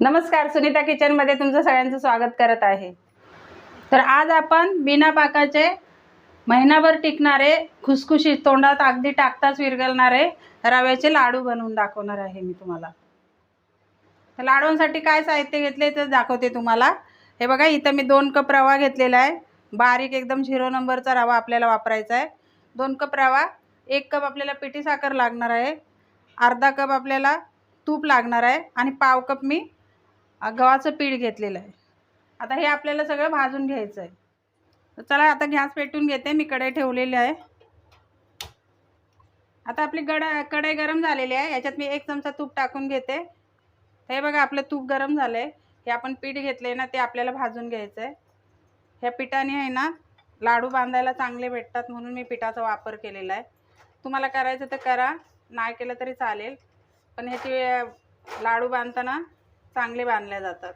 नमस्कार सुनीता किचनमध्ये तुमचं सगळ्यांचं स्वागत करत आहे. तर आज आपण बिना पाकाचे महिनाभर टिकणारे खुसखुशी तोंडात अगदी टाकताच विरघळणारे रव्याचे लाडू बनवून दाखवणार आहे मी तुम्हाला. तर लाडूंसाठी काय साहित्य घेतले ते दाखवते तुम्हाला. हे बघा इथं मी दोन कप रवा घेतलेला आहे. बारीक एकदम झिरो नंबरचा रवा आपल्याला वापरायचा आहे. दोन कप रवा एक कप आपल्याला पिठी साखर लागणार आहे. अर्धा कप आपल्याला तूप लागणार आहे आणि पाव कप मी गव्हाचं पीठ घेतलेलं आहे. आता हे आपल्याला सगळं भाजून घ्यायचं आहे. तर चला आता गॅस पेटून घेते मी कढई ठेवलेली आहे. आता आपली गडा कढई गरम झालेली आहे. याच्यात मी एक चमचा तूप टाकून घेते. हे बघा आपलं तूप गरम झालं आहे हे आपण पीठ घेतले ना ते आपल्याला भाजून घ्यायचं आहे ह्या पिठाने आहे ना लाडू बांधायला चांगले भेटतात म्हणून मी पिठाचा वापर केलेला आहे. तुम्हाला करायचं तर करा नाही केलं तरी चालेल. पण ह्याचे लाडू बांधताना चांगले बांधले जातात.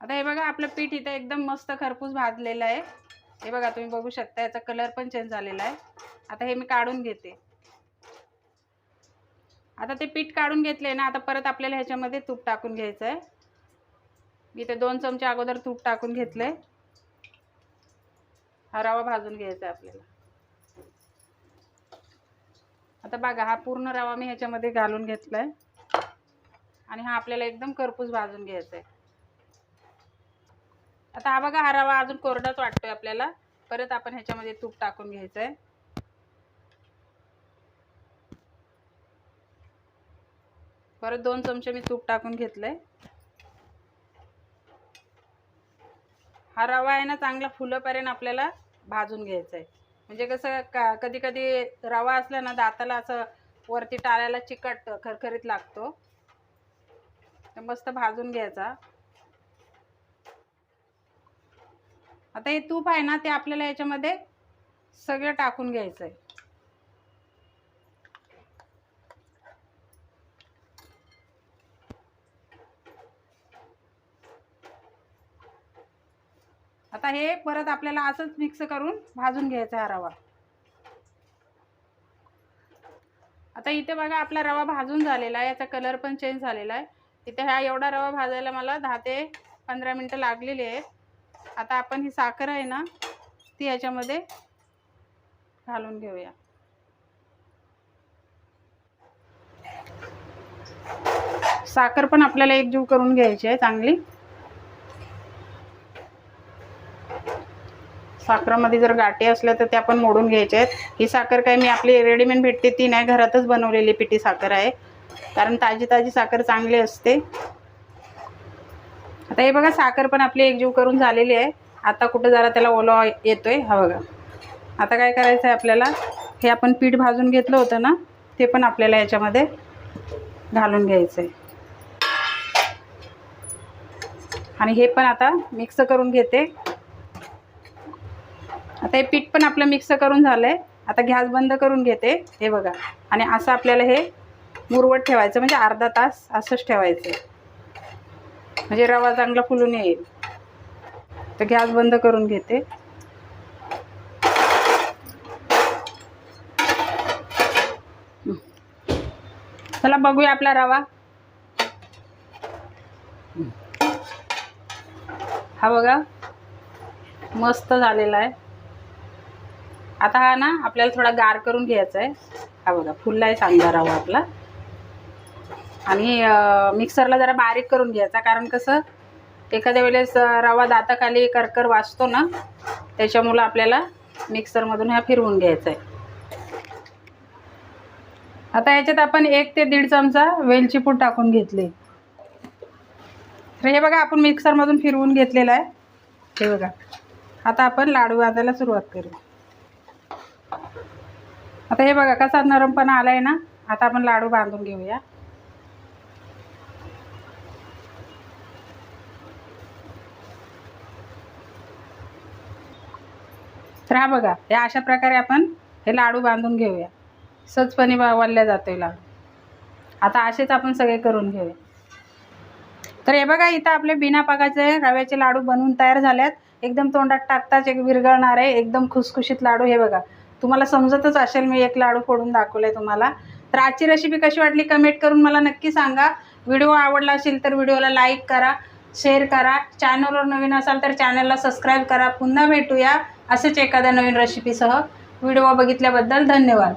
आता हे बघा आपलं पीठ इथं एकदम मस्त खरपूस भाजलेलं आहे. हे बघा तुम्ही बघू शकता याचा कलर पण चेंज झालेला आहे. आता हे मी काढून घेते. आता ते पीठ काढून घेतले ना आता परत आपल्याला ह्याच्यामध्ये तूप टाकून घ्यायचं आहे. मी ते दोन चमचे अगोदर तूप टाकून घेतले हा रवा भाजून घ्यायचा आहे आपल्याला. आता बघा हा पूर्ण रवा मी ह्याच्यामध्ये घालून घेतला आहे आणि हा आपल्याला एकदम करपूस भाजून घ्यायचा आहे आता हा बघा हा रवा अजून कोरडाच वाटतोय आपल्याला. परत आपण ह्याच्यामध्ये तूप टाकून घ्यायचं आहे परत दोन चमचे मी तूप टाकून घेतलंय. हा रवा आहे ना चांगला फुलंपर्यंत आपल्याला भाजून घ्यायचा आहे म्हणजे कसं का कधी कधी रवा असला ना दाताला असं वरती टाळ्याला चिकट खरखरीत लागतो. तर मस्त भाजून घ्यायचा. आता हे तूप आहे ना ते आपल्याला याच्यामध्ये सगळं टाकून घ्यायचं आहे आता हे परत आपल्याला असंच मिक्स करून भाजून घ्यायचा हा रवा. आता इथे बघा आपला रवा भाजून झालेला आहे याचा कलर पण चेंज झालेला आहे. इथे हा एवढा रवा भाजायला मला दहा ते पंधरा मिनटं लागलेली आहेत. आता आपण ही साखर आहे ना ती याच्यामध्ये घालून घेऊया. साखर पण आपल्याला एकजीव करून घ्यायची आहे चांगली. साखरामध्ये जर गाठी असल्या तर त्या पण मोडून घ्यायच्या आहेत ही साखर काय मी आपली रेडीमेड भेटते ती नाही घरातच बनवलेली पिठी साखर आहे. कारण ताजी ताजी साखर चांगली असते. आता हे बघा साखर पण आपली एकजीव करून झालेली आहे. आता कुठं जरा त्याला ओला येतोय हा बघा. आता काय करायचं आहे आपल्याला? हे आपण पीठ भाजून घेतलं होतं ना ते पण आपल्याला याच्यामध्ये घालून घ्यायचं आहे आणि हे पण आता मिक्स करून घेते. आता हे पीठ पण आपलं मिक्स करून झालं आहे आता गॅस बंद करून घेते. हे बघा. आणि असं आपल्याला हे मुरवट ठेवायचं. म्हणजे अर्धा तास असंच ठेवायचं. म्हणजे रवा चांगला फुलून येईल. तर गॅस बंद करून घेते. चला बघूया आपला रवा. हा बघा. मस्त झालेला आहे. आता हा ना आपल्याला थोडा गार करून घ्यायचा आहे. हा बघा फुलला आहे चांगला रवा आपला. आणि मिक्सरला जरा बारीक करून घ्यायचा कारण कसं एखाद्या वेळेस रवा दाताखाली करकर वाजतो ना त्याच्यामुळं आपल्याला मिक्सरमधून ह्या फिरवून घ्यायचा आहे. आता याच्यात आपण एक ते दीड चमचा वेलची पूड टाकून घेतली. तर हे बघा आपण मिक्सरमधून फिरवून घेतलेलं आहे. हे बघा आता आपण लाडू बांधायला सुरुवात करू. आता हे बघा कसा नरमपणा आलाय ना आता आपण लाडू बांधून घेऊया. तर हा बघा हे अशा प्रकारे आपण हे लाडू बांधून घेऊया. सहजपणे वाढल्या जातोय लाडू. आता असेच आपण सगळे करून घेऊया. तर हे बघा इथं आपले बिना पाकाचे रव्याचे लाडू बनवून तयार झाल्यात एकदम तोंडात टाकताच एक विरघळणार आहे. एकदम खुसखुशीत लाडू हे बघा. तुम्हाला समजतच असेल मी एक लाडू फोडून दाखवलं आहे तुम्हाला. तर आजची रेसिपी कशी वाटली कमेंट करून मला नक्की सांगा. व्हिडिओ आवडला असेल तर व्हिडिओला लाईक करा शेअर करा. चॅनलवर नवीन असाल तर चॅनलला सबस्क्राईब करा. पुन्हा भेटूया असेच एखाद्या नवीन रेसिपीसह व्हिडिओ बघितल्याबद्दल धन्यवाद.